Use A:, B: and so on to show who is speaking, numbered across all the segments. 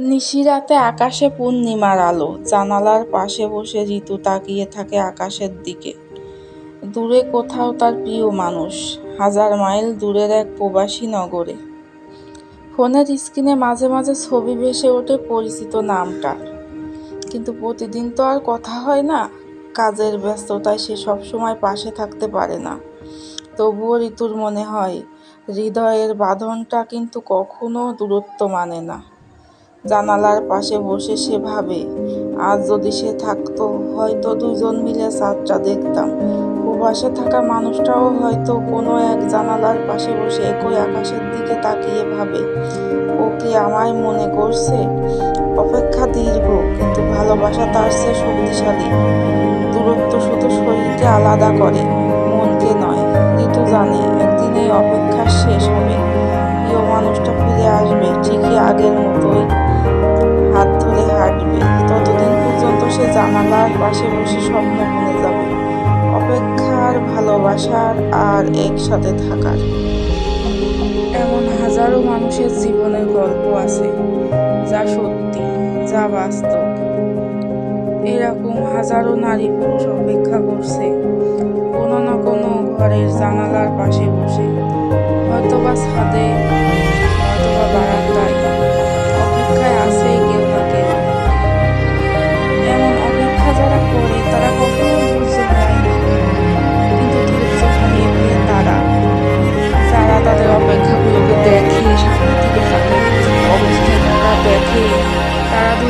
A: নিশিরাতে আকাশে পূর্ণিমার আলো, জানালার পাশে বসে ঋতু তাকিয়ে থাকে আকাশের দিকে। দূরে কোথাও তার প্রিয় মানুষ, হাজার মাইল দূরের এক প্রবাসী নগরে। ফোনের স্ক্রিনে মাঝে মাঝে ছবি ভেসে ওঠে পরিচিত নামটা। কিন্তু প্রতিদিন তো আর কথা হয় না, কাজের ব্যস্ততায় সে সবসময় পাশে থাকতে পারে না। তবুও ঋতুর মনে হয়, হৃদয়ের বাঁধনটা কিন্তু কখনো দূরত্ব মানে না। জানালার পাশে বসে সে ভাবে, আজ যদি সে থাকতো, হয়তো দুজন মিলে চাঁদটা দেখতাম। প্রবাসে থাকা মানুষটাও হয়তো কোনো এক জানালার পাশে বসে একই আকাশের দিকে তাকিয়ে ভাবে, ও কি আমায় মনে করছে? অপেক্ষা দীর্ঘ, কিন্তু ভালোবাসা তার চেয়ে শক্তিশালী। দূরত্ব শুধু শরীরকে আলাদা করে, মনকে নয়। ঋতু জানে একদিন এই অপেক্ষা শেষ হবে। জানালার পাশে বসে স্বপ্ন ভুলে যাবে। অপেক্ষার ভালোবাসার আর একসাথে থাকার। এমন হাজারো মানুষের জীবনের গল্প আছে, যা সত্যি, যা বাস্তব। এরকম হাজারো নারী পুরুষ অপেক্ষা করছে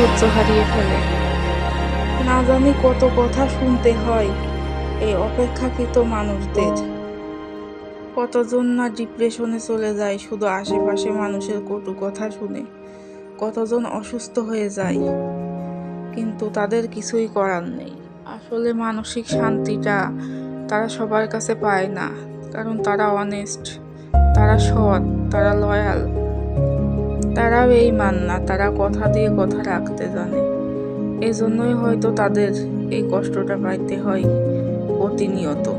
A: ধৈর্য হারিয়ে ফেলে। না জানি কত কথা শুনতে হয় এই অপেক্ষাকৃত মানুষদের। কতজন না ডিপ্রেশনে চলে যায় শুধু আশেপাশে মানুষের কটু কথা শুনে। কতজন অসুস্থ হয়ে যায়। কিন্তু তাদের কিছুই করার নেই। আসলে মানসিক শান্তিটা তারা সবার কাছে পায় না। কারণ তারা অনেস্ট তারা সৎ, তারা লয়াল এই মান না তারা কথা দিয়ে কথা রাখতে জানে। এজন্যই হয়তো তাদের এই কষ্টটা পাইতে হয় প্রতিনিয়ত।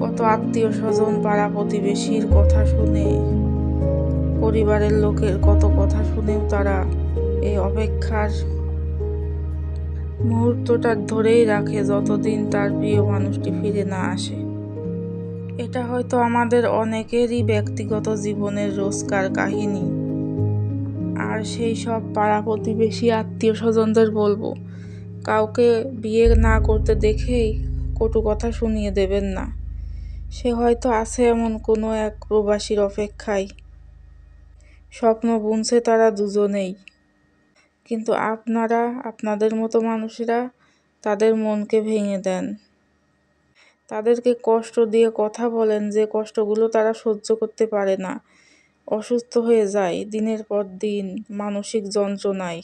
A: কত আত্মীয় স্বজন পাড়া প্রতিবেশীর কথা শুনে, পরিবারের লোকের কত কথা শুনেও তারা এই অপেক্ষার মুহূর্তটা ধরেই রাখে যতদিন তার প্রিয় মানুষটি ফিরে না আসে। এটা হয়তো আমাদের অনেকেরই ব্যক্তিগত জীবনের রোজকার কাহিনী। আর সেই সব পাড়া প্রতিবেশী আত্মীয় স্বজনদের বলব, কাউকে বিয়ে না করতে দেখেই কটু কথা শুনিয়ে দেবেন না। সে হয়তো আছে এমন কোনো এক প্রবাসীর অপেক্ষায়। স্বপ্ন বুনছে তারা দুজনেই। কিন্তু আপনারা, আপনাদের মতো মানুষেরা তাদের মনকে ভেঙে দেন। তাদেরকে কষ্ট দিয়ে কথা বলেন যে কষ্টগুলো তারা সহ্য করতে পারে না। অসুস্থ হয়ে যায় দিনের পর দিন, মানসিক যন্ত্রণায়।